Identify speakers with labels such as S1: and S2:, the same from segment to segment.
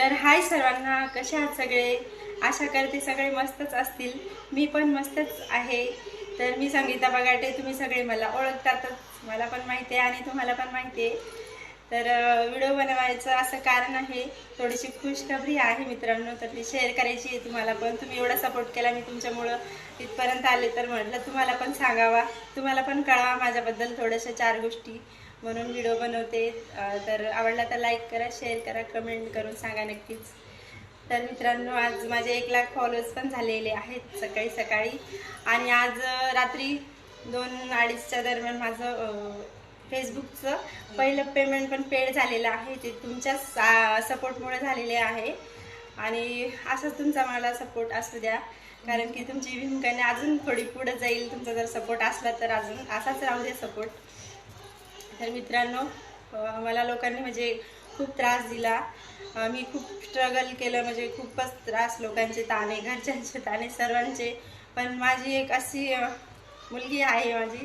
S1: तर हाय सर्वांना कसे आहात सगळे? आशा करते सगळे मस्तच असतील. मी पण मस्तच आहे. तर मी संगीता बगाटे तुम्ही सगळे मला ओळखतातच. मला पण माहिती आहे आणि तुम्हाला पण माहिती आहे. तर व्हिडिओ बनवायचं असं कारण आहे. थोडीशी खुशखबरी आहे मित्रांनो तर ती शेअर करायची आहे तुम्हाला पण. तुम्ही एवढा सपोर्ट केला मी तुमच्यामुळं. तिथपर्यंत आले तर म्हटलं तुम्हाला पण सांगावा. तुम्हाला पण कळवा माझ्याबद्दल थोड्याशा चार गोष्टी. म्हणून व्हिडिओ बनवते. तर आवडला तर लाईक करा शेअर करा कमेंट करून सांगा नक्कीच. तर मित्रांनो आज माझे एक लाख फॉलोअर्स पण झालेले आहेत सकाळी सकाळी. आणि आज रात्री दोन अडीचच्या दरम्यान माझं फेसबुकचं पहिलं पेमेंट पण पेड झालेलं आहे. ते तुमच्या सपोर्टमुळे झालेले आहे. आणि असंच तुमचा मला सपोर्ट असू द्या. कारण की तुमची भूमिकाने अजून थोडी पुढे जाईल. तुमचा जर सपोर्ट असला तर अजून असाच राहू दे सपोर्ट तर मित्रांनो मला लोकांनी म्हणजे खूप त्रास दिला. मी खूप स्ट्रगल केलं म्हणजे खूपच त्रास लोकांचे ताणे घरच्यांचे ताणे सर्वांचे. पण माझी एक अशी मुलगी आहे माझी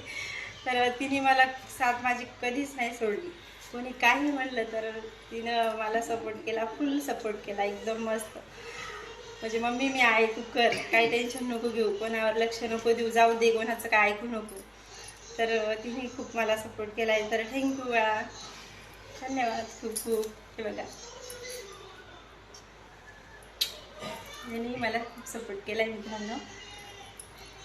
S1: तर तिने मला साथ माझी कधीच नाही सोडली. कोणी काही म्हणलं तर तिनं मला सपोर्ट केला फुल सपोर्ट केला एकदम मस्त. म्हणजे मम्मी मी आहे तू कर. काही टेन्शन नको घेऊ कोणावर लक्ष नको देऊ जाऊ दे कोणाचं काय ऐकू नको. तर तिने खूप मला सपोर्ट केला आहे तर थँक्यू बाळा. धन्यवाद खूप खूप. हे बघा. यांनी मला खूप सपोर्ट केला आहे मित्रांनो.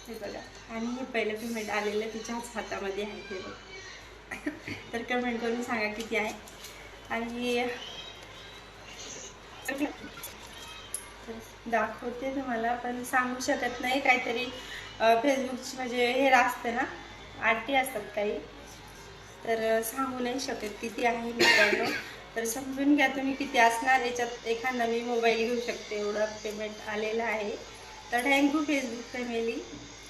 S1: हे बघा. आणि हे पहिलं पेमेंट आलेलं तिच्याच हातामध्ये आहे हे बघा. तर कमेंट करून सांगा किती आहे. आणि दाखवते तुम्हाला पण सांगू शकत नाही. काहीतरी फेसबुकची म्हणजे हे असतं ना आठटी असतात काही. तर सांगू नाही शकत किती आहे मित्रांनो. तर समजून घ्या तुम्ही किती असणार. याच्यात एखादा मी मोबाईल घेऊ शकते. एवढा पेमेंट आलेला आहे. तर thank you Facebook family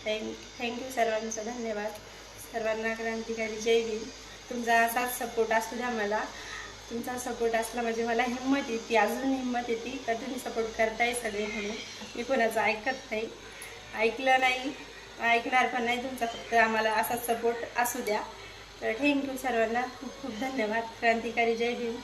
S1: thank thank you सर्वांचा धन्यवाद. सर्वांना क्रांतिकारी जय भीम. तुमचा असाच सपोर्ट असू द्या मला. तुमचा सपोर्ट असला म्हणजे मला हिंमत येते. अजून हिंमत येते का तुम्ही सपोर्ट करताय सगळे म्हणून? मी कोणाचं ऐकत नाही. ऐकलं नाही. ऐकणार पण नाही तुमचा फक्त आम्हाला असाच सपोर्ट असू द्या. तर थँक्यू सर्वांना. खूप खूप धन्यवाद. क्रांतिकारी जय भीम.